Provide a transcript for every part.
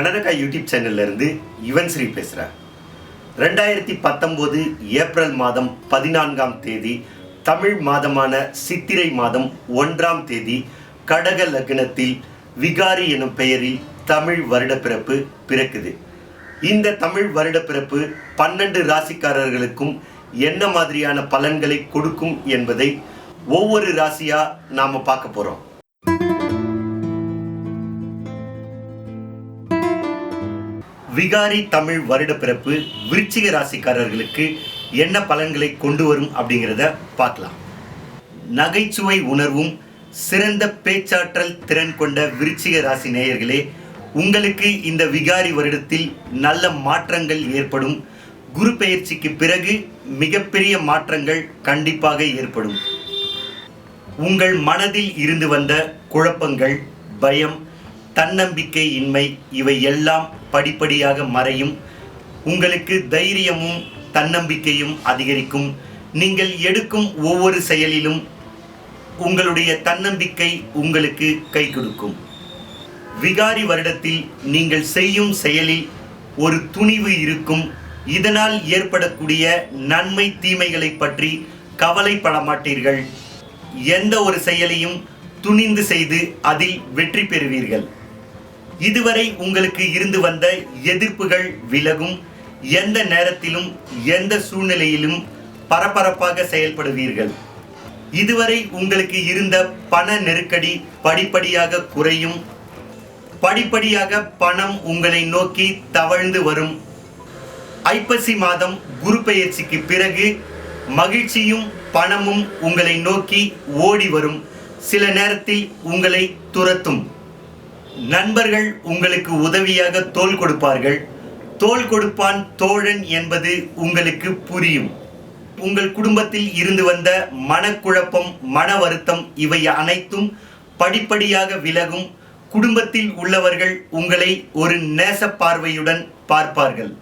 கனடகா YouTube சேனல்ல இருந்து யுவன் ஸ்ரீ பேசுகிறேன் ரெண்டாயிரத்தி பத்தொம்போது ஏப்ரல் மாதம் பதினான்காம் தேதி தமிழ் மாதமான சித்திரை மாதம் ஒன்றாம் தேதி கடக லக்னத்தில் விகாரி எனும் பெயரில் தமிழ் வருடப்பிறப்பு பிறக்குது. இந்த தமிழ் வருடப்பிறப்பு பன்னெண்டு ராசிக்காரர்களுக்கும் என்ன மாதிரியான பலன்களை கொடுக்கும் என்பதை ஒவ்வொரு ராசியா நாம பார்க்க போறோம். விகாரி தமிழ் வருடப்பிறப்பு விருச்சிக ராசிக்காரர்களுக்கு என்ன பலன்களை கொண்டு வரும் அப்படிங்கிறத பார்க்கலாம். நகைச்சுவை உணர்வும் சிறந்த பேச்சாற்றல் திறன் கொண்ட விருச்சிக ராசி நேயர்களே உங்களுக்கு இந்த விகாரி வருடத்தில் நல்ல மாற்றங்கள் ஏற்படும். குரு பெயர்ச்சிக்கு பிறகு மிகப்பெரிய மாற்றங்கள் கண்டிப்பாக ஏற்படும். உங்கள் மனதில் இருந்து வந்த குழப்பங்கள் பயம் தன்னம்பிக்கை இன்மை இவை எல்லாம் படிப்படியாக மறையும். உங்களுக்கு தைரியமும் தன்னம்பிக்கையும் அதிகரிக்கும். நீங்கள் எடுக்கும் ஒவ்வொரு செயலிலும் உங்களுடைய தன்னம்பிக்கை உங்களுக்கு கை கொடுக்கும். விகாரி வருடத்தில் நீங்கள் செய்யும் செயலில் ஒரு துணிவு இருக்கும். இதனால் ஏற்படக்கூடிய நன்மை தீமைகளை பற்றி கவலைப்பட மாட்டீர்கள் எந்த ஒரு செயலையும் துணிந்து செய்து அதில் வெற்றி பெறுவீர்கள். இதுவரை உங்களுக்கு இருந்து வந்த எதிர்ப்புகள் விலகும். எந்த நேரத்திலும் எந்த சூழ்நிலையிலும் பரபரப்பாக செயல்படுவீர்கள். இதுவரை உங்களுக்கு இருந்த பண நெருக்கடி படிப்படியாக குறையும். படிப்படியாக பணம் உங்களை நோக்கி தவழ்ந்து வரும். ஐப்பசி மாதம் குரு பெயர்ச்சிக்கு பிறகு மகிழ்ச்சியும் பணமும் உங்களை நோக்கி ஓடி வரும். சில நேரத்தில் உங்களை துரத்தும். நண்பர்கள் உங்களுக்கு உதவியாக தோள் கொடுப்பார்கள். தோல் கொடுப்பான் தோழன் என்பது உங்களுக்கு புரியும். உங்கள் குடும்பத்தில் இருந்து வந்த மனக்குழப்பம் மன வருத்தம் இவை அனைத்தும் படிப்படியாக விலகும். குடும்பத்தில் உள்ளவர்கள் உங்களை ஒரு நேச பார்வையுடன் பார்ப்பார்கள்.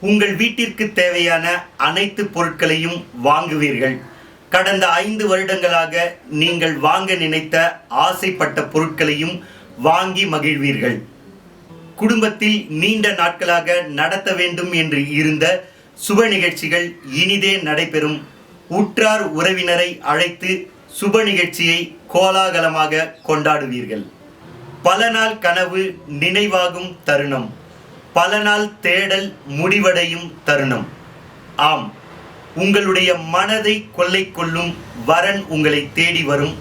உங்கள் வீட்டிற்கு தேவையான அனைத்து பொருட்களையும் வாங்குவீர்கள். கடந்த ஐந்து வருடங்களாக நீங்கள் வாங்க நினைத்த ஆசைப்பட்ட பொருட்களையும் வாங்கி மகிழ்வீர்கள். குடும்பத்தில் நீண்ட நாட்களாக நடத்த வேண்டும் என்று இருந்த சுப நிகழ்ச்சிகள் இனிதே நடைபெறும். உற்றார் உறவினரை அழைத்து சுப நிகழ்ச்சியை கோலாகலமாக கொண்டாடுவீர்கள். பல நாள் கனவு நினைவாகும் தருணம். பல நாள் தேடல் முடிவடையும் தருணம். ஆம் உங்களுடைய மனதை கொள்ளை கொள்ளும் வரன் உங்களை தேடி வரும்.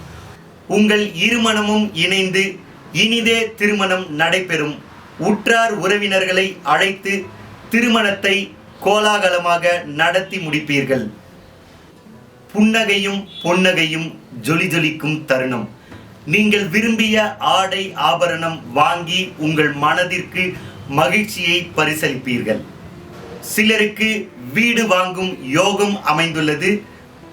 உங்கள் இருமணமும் இணைந்து இனிதே திருமணம் நடைபெறும். உற்றார் உறவினர்களை அழைத்து திருமணத்தை கோலாகலமாக நடத்தி முடிப்பீர்கள். புன்னகையும் பொன்னகையும் ஜொலி ஜொலிக்கும் தருணம். நீங்கள் விரும்பிய ஆடை ஆபரணம் வாங்கி உங்கள் மனதிற்கு மகிழ்ச்சியை பரிசளிப்பீர்கள். சிலருக்கு வீடு வாங்கும் யோகம் அமைந்துள்ளது.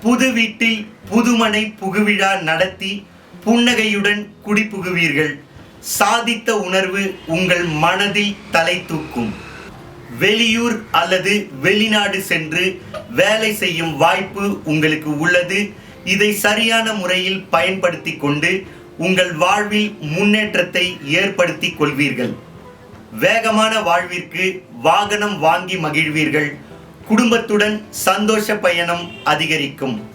புது வீட்டில் புதுமனை புகுவிழா நடத்தி புன்னகையுடன் குடிபுகுவீர்கள். சாதித்த உணர்வு உங்கள் மனதில் தலை தூக்கும். வெளியூர் அல்லது வெளிநாடு சென்று வேலை செய்யும் வாய்ப்பு உங்களுக்கு உள்ளது. இதை சரியான முறையில் பயன்படுத்தி கொண்டு உங்கள் வாழ்வில் முன்னேற்றத்தை ஏற்படுத்தி கொள்வீர்கள். வேகமான வாழ்விற்கு வாகனம் வாங்கி மகிழ்வீர்கள். குடும்பத்துடன் சந்தோஷ பயணம் அதிகரிக்கும்.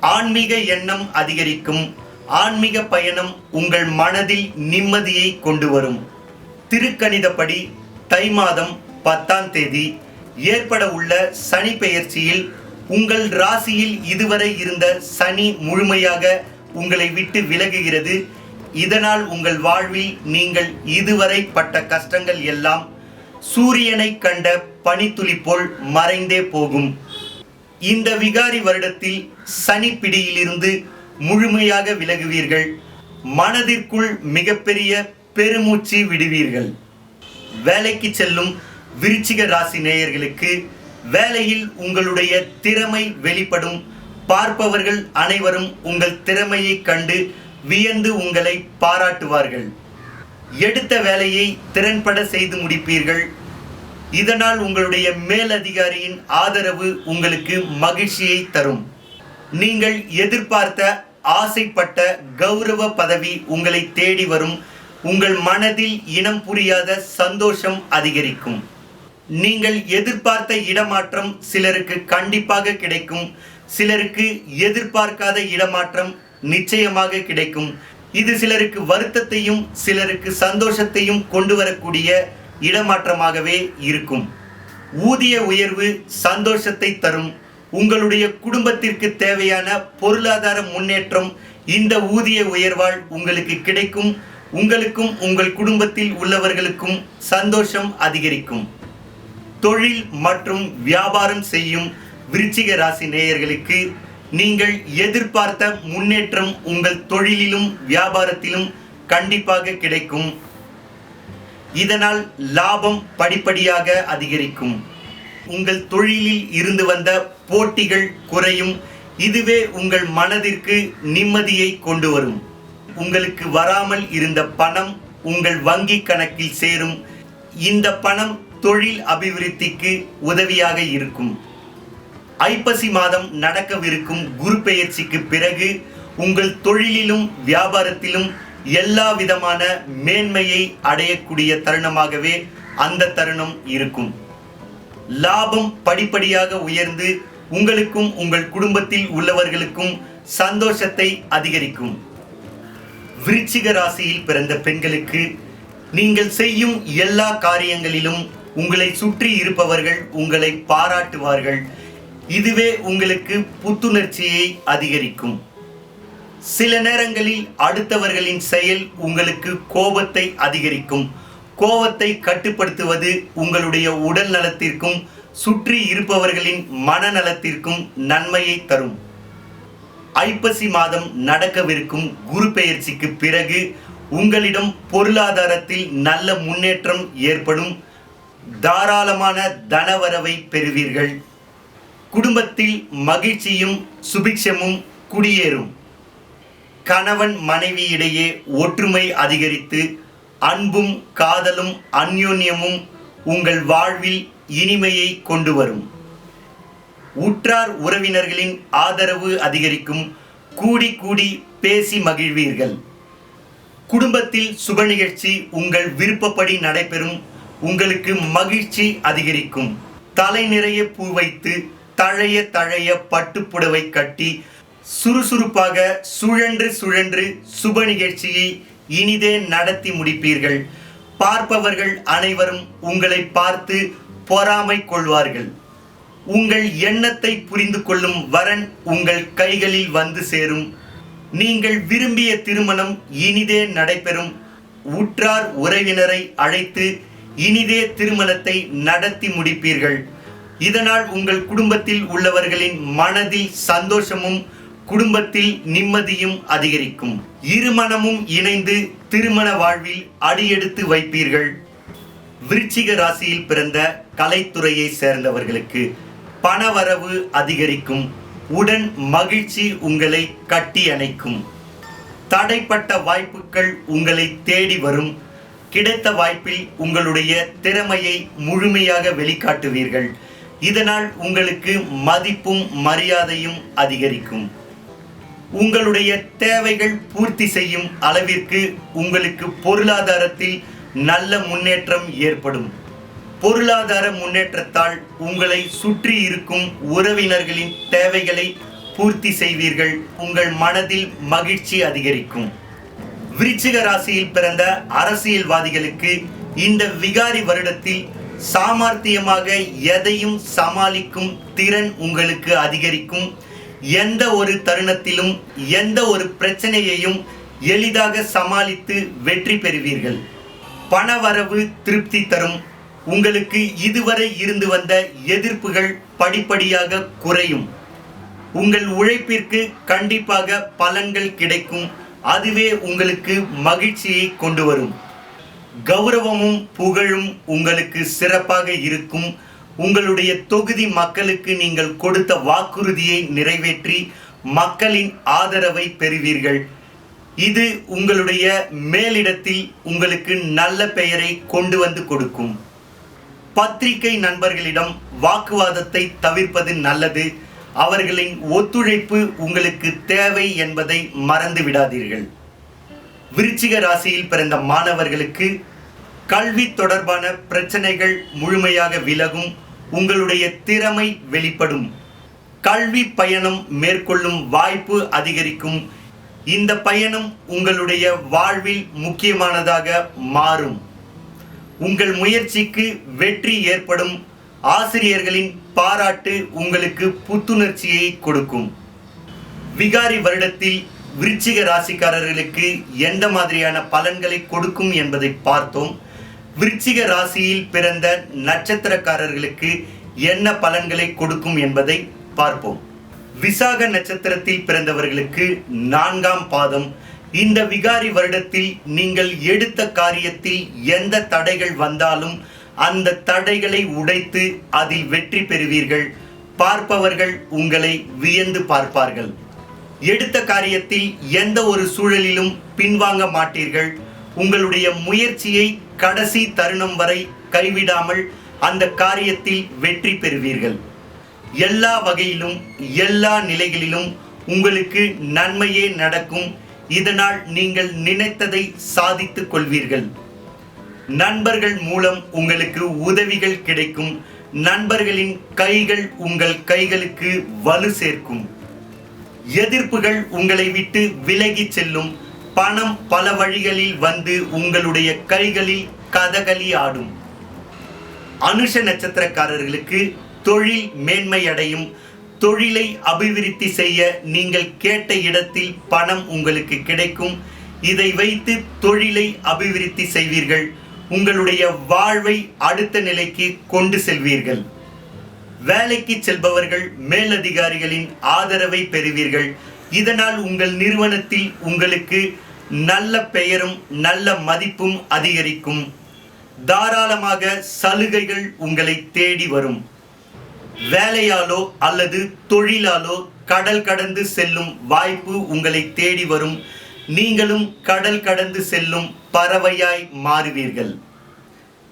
ஆன்மீக எண்ணம் அதிகரிக்கும். ஆன்மீக பயணம் உங்கள் மனதில் நிம்மதியை கொண்டு வரும். திருக்கணிதப்படி தை மாதம் பத்தாம் தேதி ஏற்பட உள்ள சனி பெயர்ச்சியில் உங்கள் ராசியில் இதுவரை இருந்த சனி முழுமையாக உங்களை விட்டு விலகுகிறது. இதனால் உங்கள் வாழ்வில் நீங்கள் இதுவரை பட்ட கஷ்டங்கள் எல்லாம் சூரியனை கண்ட பனித்துளி போல் மறைந்தே போகும். இந்த விகாரி வருடத்தில் சனி பிடியிலிருந்து முழுமையாக விலகுவீர்கள். மனதிற்குள் மிகப்பெரிய பெருமூச்சு விடுவீர்கள். வேலைக்கு செல்லும் விருச்சிக ராசி நேயர்களுக்கு வேலையில் உங்களுடைய திறமை வெளிப்படும். பார்ப்பவர்கள் அனைவரும் உங்கள் திறமையை கண்டு வியந்து உங்களை பாராட்டுவார்கள். எடுத்த வேலையை திறன்பட செய்து முடிப்பீர்கள். இதனால் உங்களுடைய மேலதிகாரியின் ஆதரவு உங்களுக்கு மகிழ்ச்சியை தரும். நீங்கள் எதிர்பார்த்த ஆசைப்பட்ட கௌரவ பதவி உங்களை தேடி வரும். உங்கள் மனதில் இனம் புரியாத சந்தோஷம் அதிகரிக்கும். நீங்கள் எதிர்பார்த்த இடமாற்றம் சிலருக்கு கண்டிப்பாக கிடைக்கும். சிலருக்கு எதிர்பார்க்காத இடமாற்றம் நிச்சயமாக கிடைக்கும். இது சிலருக்கு வருத்தத்தையும் சிலருக்கு சந்தோஷத்தையும் கொண்டு வரக்கூடிய இடமாற்றமாகவே இருக்கும். ஊதிய உயர்வு சந்தோஷத்தை தரும். உங்களுடைய குடும்பத்திற்கு தேவையான பொருளாதார முன்னேற்றம் இந்த ஊதிய உயர்வால் உங்களுக்கு கிடைக்கும். உங்களுக்கும் உங்கள் குடும்பத்தில் உள்ளவர்களுக்கும் சந்தோஷம் அதிகரிக்கும். தொழில் மற்றும் வியாபாரம் செய்யும் விருச்சிக ராசி நேயர்களுக்கு நீங்கள் எதிர்பார்த்த முன்னேற்றம் உங்கள் தொழிலிலும் வியாபாரத்திலும் கண்டிப்பாக கிடைக்கும். இதனால் லாபம் படிப்படியாக அதிகரிக்கும். உங்கள் தொழிலில் இருந்து வந்த போட்டிகள் குறையும். இதுவே உங்கள் மனதிற்கு நிம்மதியை கொண்டு வரும். உங்களுக்கு வராமல் இருந்த பணம் உங்கள் வங்கி கணக்கில் சேரும். இந்த பணம் தொழில் அபிவிருத்திக்கு உதவியாக இருக்கும். ஐப்பசி மாதம் நடக்கவிருக்கும் குரு பெயர்ச்சிக்கு பிறகு உங்கள் தொழிலிலும் வியாபாரத்திலும் எல்லா விதமான மேன்மையை அடையக்கூடிய தருணமாகவே அந்த தருணம் இருக்கும். லாபம் படிப்படியாக உயர்ந்து உங்களுக்கும் உங்கள் குடும்பத்தில் உள்ளவர்களுக்கும் சந்தோஷத்தை அதிகரிக்கும். விருச்சிக ராசியில் பிறந்த பெண்களுக்கு நீங்கள் செய்யும் எல்லா காரியங்களிலும் உங்களை சுற்றி இருப்பவர்கள் உங்களை பாராட்டுவார்கள். இதுவே உங்களுக்கு புத்துணர்ச்சியை அதிகரிக்கும். சில நேரங்களில் அடுத்தவர்களின் செயல் உங்களுக்கு கோபத்தை அதிகரிக்கும். கோபத்தை கட்டுப்படுத்துவது உங்களுடைய உடல் நலத்திற்கும் சுற்றி இருப்பவர்களின் மனநலத்திற்கும் நன்மையை தரும். ஐப்பசி மாதம் நடக்கவிருக்கும் குரு பெயர்ச்சிக்கு பிறகு உங்களிடம் பொருளாதாரத்தில் நல்ல முன்னேற்றம் ஏற்படும். தாராளமான தனவரவை பெறுவீர்கள். குடும்பத்தில் மகிழ்ச்சியும் சுபிக்ஷமும் குடியேறும். கணவன் மனைவியிடையே ஒற்றுமை அதிகரித்து அன்பும் காதலும் அந்யோன்யமும் உங்கள் வாழ்வில் இனிமையை கொண்டு வரும். உற்றார் உறவினர்களின் ஆதரவு அதிகரிக்கும். கூடி கூடி பேசி மகிழ்வீர்கள். குடும்பத்தில் சுப நிகழ்ச்சி உங்கள் விருப்பப்படி நடைபெறும். உங்களுக்கு மகிழ்ச்சி அதிகரிக்கும். தலை நிறைய பூ வைத்து தழைய தழைய பட்டுப்புடவை கட்டி சுறுசுறுப்பாக சுழன்று சுழன்று சுப நிகழ்ச்சியை இனிதே நடத்தி முடிப்பீர்கள். பார்ப்பவர்கள் அனைவரும் உங்களை பார்த்து பொறாமை கொள்வார்கள். உங்கள் எண்ணத்தை புரிந்து கொள்ளும் வரன் உங்கள் கைகளில் வந்து சேரும். நீங்கள் விரும்பிய திருமணம் இனிதே நடைபெறும். உற்றார் உறவினரை அழைத்து இனிதே திருமணத்தை நடத்தி முடிப்பீர்கள். இதனால் உங்கள் குடும்பத்தில் உள்ளவர்களின் மனதில் சந்தோஷமும் குடும்பத்தில் நிம்மதியும் அதிகரிக்கும். இருமணமும் இணைந்து திருமண வாழ்வில் அடியெடுத்து வைப்பீர்கள். விருச்சிக ராசியில் பிறந்த கலைத்துறையை சேர்ந்தவர்களுக்கு பணவரவு அதிகரிக்கும். உடன் மகிழ்ச்சி உங்களை கட்டி அணைக்கும். தடைப்பட்ட வாய்ப்புகள் உங்களை தேடி வரும். கிடைத்த வாய்ப்பில் உங்களுடைய திறமையை முழுமையாக வெளிக்காட்டுவீர்கள். இதனால் உங்களுக்கு மதிப்பும் மரியாதையும் அதிகரிக்கும். உங்களுடைய தேவைகள் பூர்த்தி செய்யும் அளவிற்கு உங்களுக்கு பொருளாதாரத்தில் நல்ல முன்னேற்றம் ஏற்படும். பொருளாதார முன்னேற்றத்தால் உங்களை சுற்றி இருக்கும் உறவினர்களின் தேவைகளை பூர்த்தி செய்வீர்கள். உங்கள் மனதில் மகிழ்ச்சி அதிகரிக்கும். விருச்சிக ராசியில் பிறந்த அரசியல்வாதிகளுக்கு இந்த விகாரி வருடத்தில் சாமர்த்தியமாக எதையும் சமாளிக்கும் திறன் உங்களுக்கு அதிகரிக்கும். எந்த ஒரு தருணத்திலும் எந்த ஒரு பிரச்சனையையும் எளிதாக சமாளித்து வெற்றி பெறுவீர்கள். பணவரவு திருப்தி தரும். உங்களுக்கு இதுவரை இருந்து வந்த எதிர்ப்புகள் படிப்படியாக குறையும். உங்கள் உழைப்பிற்கு கண்டிப்பாக பலன்கள் கிடைக்கும். அதுவே உங்களுக்கு மகிழ்ச்சியை கொண்டு வரும். கௌரவமும் புகழும் உங்களுக்கு சிறப்பாக இருக்கும். உங்களுடைய தொகுதி மக்களுக்கு நீங்கள் கொடுத்த வாக்குறுதியை நிறைவேற்றி மக்களின் ஆதரவை பெறுவீர்கள். இது உங்களுடைய மேலிடத்தில் உங்களுக்கு நல்ல பெயரை கொண்டு வந்து கொடுக்கும். பத்திரிகை நண்பர்களிடம் வாக்குவாதத்தை தவிர்ப்பது நல்லது. அவர்களின் ஒத்துழைப்பு உங்களுக்கு தேவை என்பதை மறந்து விடாதீர்கள். விருச்சிக ராசியில் பிறந்த மாணவர்களுக்கு கல்வி தொடர்பான பிரச்சனைகள் முழுமையாக விலகும் உங்களுடைய திறமை வெளிப்படும். கல்வி பயணம் மேற்கொள்ளும் வாய்ப்பு அதிகரிக்கும். இந்த பயணம் உங்களுடைய வாழ்வில் முக்கியமானதாக மாறும். உங்கள் முயற்சிக்கு வெற்றி ஏற்படும். ஆசிரியர்களின் பாராட்டு உங்களுக்கு புத்துணர்ச்சியை கொடுக்கும். விகாரி வருடத்தில் விருச்சிக ராசிக்காரர்களுக்கு எந்த மாதிரியான பலன்களை கொடுக்கும் என்பதை பார்த்தோம். விருச்சிக ராசியில் பிறந்த நட்சத்திரக்காரர்களுக்கு என்ன பலன்களை கொடுக்கும் என்பதை பார்ப்போம். விசாக நட்சத்திரத்தில் பிறந்தவர்களுக்கு நான்காம் பாதம். இந்த விகாரி வருடத்தில் நீங்கள் எடுத்த காரியத்தில் எந்த தடைகள் வந்தாலும் அந்த தடைகளை உடைத்து அதில் வெற்றி பெறுவீர்கள். பார்ப்பவர்கள் உங்களை வியந்து பார்ப்பார்கள். எடுத்த காரியத்தில் எந்த ஒரு சூழலிலும் பின்வாங்க மாட்டீர்கள். உங்களுடைய முயற்சியை கடைசி தருணம் வரை கைவிடாமல் அந்த காரியத்தில் வெற்றி பெறுவீர்கள். எல்லா வகையிலும் எல்லா நிலைகளிலும் உங்களுக்கு நன்மையே நடக்கும். இதனால் நீங்கள் நினைத்ததை சாதித்துக் கொள்வீர்கள். நண்பர்கள் மூலம் உங்களுக்கு உதவிகள் கிடைக்கும். நண்பர்களின் கைகள் உங்கள் கைகளுக்கு வலு சேர்க்கும். எதிர்ப்புகள் உங்களை விட்டு விலகி செல்லும். பணம் பல வழிகளில் வந்து உங்களுடைய கைகளில் கதகளி ஆடும். அனுஷ நட்சத்திரக்காரர்களுக்கு தொழில் மேன்மை அடையும். தொழிலை அபிவிருத்தி செய்ய நீங்கள் கேட்ட இடத்தில் பணம் உங்களுக்கு கிடைக்கும். இதை வைத்து தொழிலை அபிவிருத்தி செய்வீர்கள். உங்களுடைய வாழ்வை அடுத்த நிலைக்கு கொண்டு செல்வீர்கள். வேலைக்கு செல்பவர்கள் மேலதிகாரிகளின் ஆதரவை பெறுவீர்கள். இதனால் உங்கள் நிறுவனத்தில் உங்களுக்கு நல்ல பெயரும் நல்ல மதிப்பும் அதிகரிக்கும். தாராளமாக சலுகைகள் உங்களை தேடி வரும். வேலையாலோ அல்லது தொழிலாலோ கடல் கடந்து செல்லும் வாய்ப்பு உங்களை தேடி வரும். நீங்களும் கடல் கடந்து செல்லும் பறவையாய் மாறுவீர்கள்.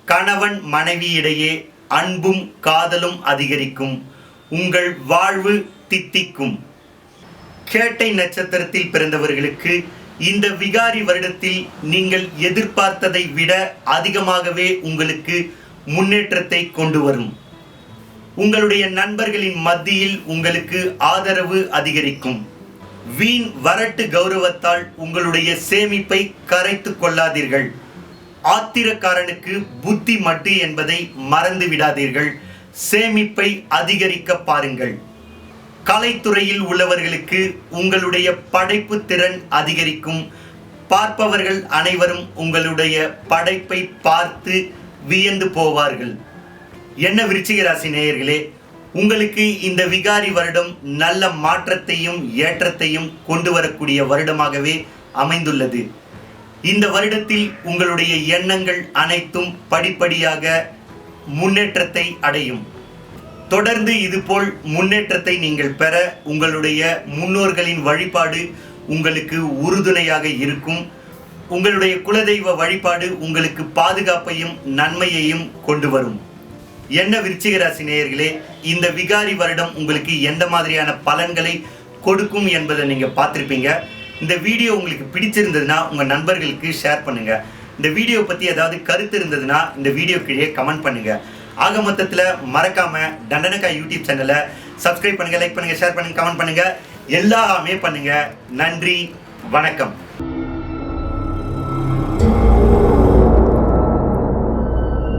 கணவன் மனைவியிடையே அன்பும் காதலும் அதிகரிக்கும். உங்கள் வாழ்வு தித்திக்கும். கேட்டை நட்சத்திரத்தில் பிறந்தவர்களுக்கு இந்த விகாரி வருடத்தில் நீங்கள் எதிர்பார்த்ததை விட அதிகமாகவே உங்களுக்கு முன்னேற்றத்தை கொண்டு வரும். உங்களுடைய நண்பர்களின் மத்தியில் உங்களுக்கு ஆதரவு அதிகரிக்கும். வீண் வரட்டு கௌரவத்தால் உங்களுடைய சேமிப்பை கரைத்து கொள்ளாதீர்கள். ஆத்திரக்காரனுக்கு புத்தி மட்டு என்பதை மறந்து விடாதீர்கள். சேமிப்பை அதிகரிக்க பாருங்கள். கலைத்துறையில் உள்ளவர்களுக்கு உங்களுடைய படைப்பு திறன் அதிகரிக்கும். பார்ப்பவர்கள் அனைவரும் உங்களுடைய படைப்பை பார்த்து வியந்து போவார்கள். என்ன விருச்சிகராசி நேயர்களே உங்களுக்கு இந்த விகாரி வருடம் நல்ல மாற்றத்தையும் ஏற்றத்தையும் கொண்டு வரக்கூடிய வருடமாகவே அமைந்துள்ளது. இந்த வருடத்தில் உங்களுடைய எண்ணங்கள் அனைத்தும் படிப்படியாக முன்னேற்றத்தை அடையும். தொடர்ந்து இதுபோல் முன்னேற்றத்தை நீங்கள் பெற உங்களுடைய முன்னோர்களின் வழிபாடு உங்களுக்கு உறுதுணையாக இருக்கும். உங்களுடைய குலதெய்வ வழிபாடு உங்களுக்கு பாதுகாப்பையும் நன்மையையும் கொண்டு வரும். என்ன விருச்சிக ராசி நேயர்களே இந்த விகாரி வருடம் உங்களுக்கு எந்த மாதிரியான பலன்களை கொடுக்கும் என்பதை நீங்கள் பார்த்துருப்பீங்க. இந்த வீடியோ உங்களுக்கு பிடிச்சிருந்ததுன்னா உங்கள் நண்பர்களுக்கு ஷேர் பண்ணுங்கள் இந்த வீடியோ பற்றி ஏதாவது கருத்து இருந்ததுன்னா இந்த வீடியோ கீழே கமெண்ட் பண்ணுங்கள் ஆக மொத்தத்தில் மறக்காம தண்டனக்கா யூடியூப் சேனலை சப்ஸ்கிரைப் பண்ணுங்க லைக் பண்ணுங்க ஷேர் பண்ணுங்க கமெண்ட் பண்ணுங்க. எல்லாமே பண்ணுங்க. நன்றி வணக்கம்.